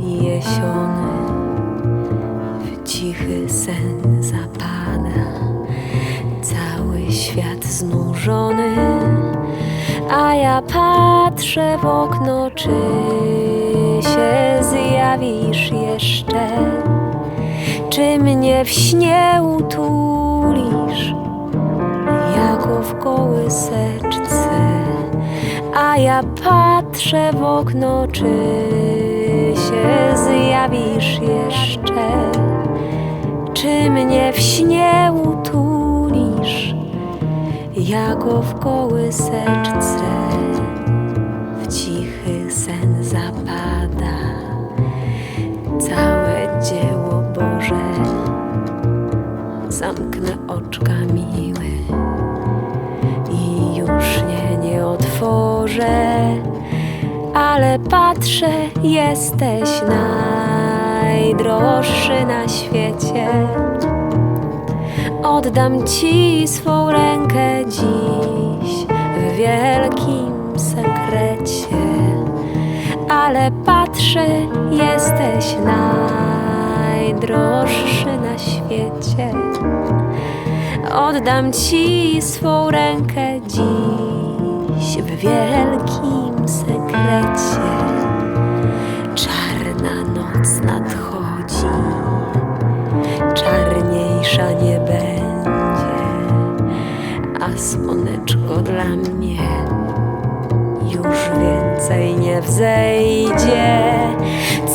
uniesiony w cichy sen zapada. Cały świat znużony, a ja patrzę w okno, czy się zjawisz jeszcze, czy mnie w śnie utulisz, jako w kołyseczce, a ja patrzę w okno, czy się zjawisz jeszcze, czy mnie w śnie utulisz, jako w kołyseczce w cichy sen zapada. Całe dzieło Boże. Zamknę oczka miły i już nie, nie otworzę, ale patrzę, jesteś najdroższy na świecie. Oddam ci swą rękę dziś w wielkim sekrecie, ale patrzę, jesteś najdroższy na świecie. Oddam ci swą rękę dziś w wielkim nie będzie, a słoneczko dla mnie już więcej nie wzejdzie.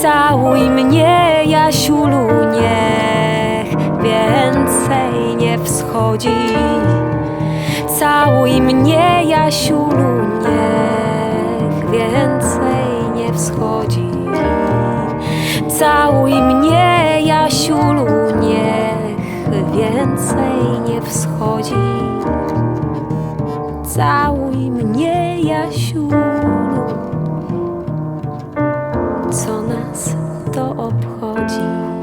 Całuj mnie, Jasiulu, niech więcej nie wschodzi. Całuj mnie, Jasiulu, niech więcej nie wschodzi. Całuj mnie, więcej nie wschodzi. Całuj mnie, Jasiu, co nas to obchodzi.